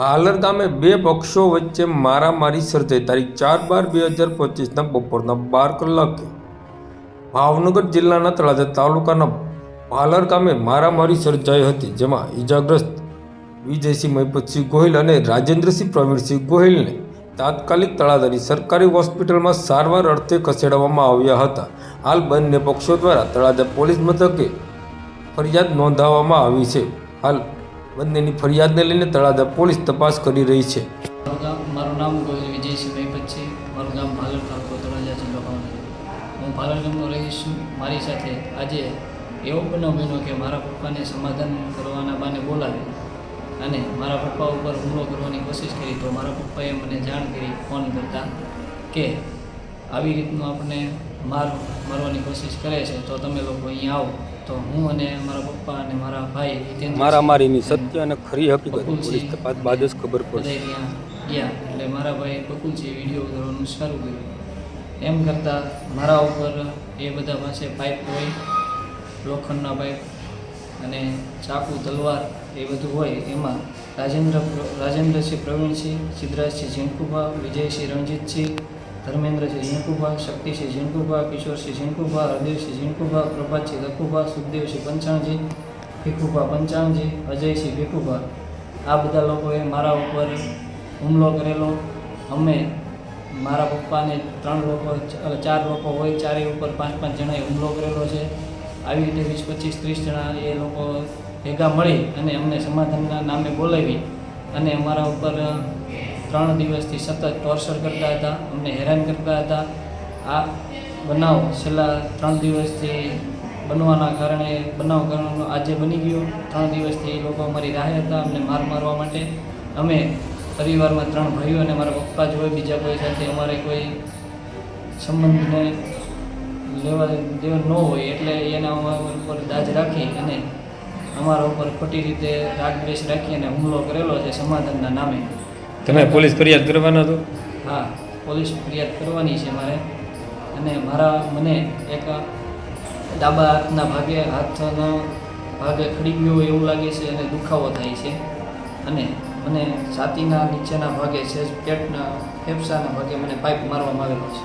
ભાલર ગામે બે પક્ષો વચ્ચે મારામારી સર્જાઈ. તારીખ ચાર બાર બે હજાર પચીસના બપોરના બાર કલાકે ભાવનગર જિલ્લાના તળાજા તાલુકાના પાલર ગામે મારામારી સર્જાઈ હતી, જેમાં ઈજાગ્રસ્ત વિજયસિંહ મહિપતસિંહ ગોહિલ અને રાજેન્દ્રસિંહ પ્રવીણસિંહ ગોહિલને તાત્કાલિક તળાજાની સરકારી હોસ્પિટલમાં સારવાર અર્થે ખસેડવામાં આવ્યા હતા. હાલ બંને પક્ષો દ્વારા તળાજા પોલીસ મથકે ફરિયાદ નોંધાવવામાં આવી છે. હાલ બંનેની ફરિયાદને લઈને તળાજા પોલીસ તપાસ કરી રહી છે. મારું નામ વિજય મહેપત છે. મારું ગામ ભાલર તાલુકો તળાજા જિલ્લો હું ભાલર ગામનો રહીશ છું. મારી સાથે આજે એવો બનાવ બન્યો કે મારા પપ્પાને સમાધાન કરવાના બાને બોલાવી અને મારા પપ્પા ઉપર હુમલો કરવાની કોશિશ કરી તો મારા પપ્પાએ મને જાણ કરી, ફોન કરતા કે આવી રીતનું આપણને માર મારવાની કોશિશ કરે છે તો તમે લોકો અહીંયા આવો. તો હું અને મારા પપ્પા અને મારા ભાઈ મારા મારીની સત્ય અને ખરી હકીકત પોલીસ તપાસ બાદ જ ખબર પડે ત્યાં ગયા એટલે મારા ભાઈ બકુલજી વીડિયો કરવાનું શરૂ કર્યું. એમ કરતાં મારા ઉપર એ બધા પાસે પાઇપ હોય લોખંડના પાઇપ અને ચાકુ તલવાર એ બધું હોય એમાં રાજેન્દ્ર રાજેન્દ્રસિંહ પ્રવીણસિંહ સિદ્ધરાજસિંહ ઝીણકુભા વિજયસિંહ રણજીતસિંહ ધર્મેન્દ્રસિંહ ઝીણકુભા શક્તિસિંહ ઝીણકુભા કિશોરસિંહ ઝીણકુભા હરદેવસિંહ ઝીણકુભા છે લખુભા સુખદેવસિંહ પંચાણજી, ભીખુભા પંચાણજી, અજય છે ભીખુભા. આ બધા લોકોએ મારા ઉપર હુમલો કરેલો. અમે મારા પપ્પાને ત્રણ લોકો ચાર લોકો હોય, ચારેય ઉપર પાંચ પાંચ જણાએ હુમલો કરેલો છે. આવી રીતે વીસ પચીસ ત્રીસ જણા એ લોકો ભેગા મળી અને અમને સમાધાનના નામે બોલાવી અને અમારા ઉપર ત્રણ દિવસથી સતત ટોર્ચર કરતા હતા, અમને હેરાન કરતા હતા. આ બનાવ છેલ્લા ત્રણ દિવસથી બનવાના કારણે બનાવ કારણનો આજે બની ગયો. ત્રણ દિવસથી એ લોકો અમારી રાહે હતા, અમને માર મારવા માટે. અમે પરિવારમાં ત્રણ ભાઈઓ અને મારા પપ્પા જ હોય, બીજા કોઈ સાથે અમારે કોઈ સંબંધને લેવા દેવા ન હોય, એટલે એના અમારા ઉપર દાજ રાખી અને અમારા ઉપર ખોટી રીતે રાગ દ્વેષ રાખી અને હુમલો કરેલો છે સમાધાનના નામે. તમે પોલીસ ફરિયાદ કરવાના છો? હા પોલીસ ફરિયાદ કરવાની છે મારે. અને મારા મને એક ડાબા હાથના ભાગે હાથના ભાગે ખડી ગયો હોય એવું લાગે છે અને દુખાવો થાય છે. અને મને છાતીના નીચેના ભાગે છે પેટના ફેફસાના ભાગે મને પાઇપ મારવામાં આવેલો છે.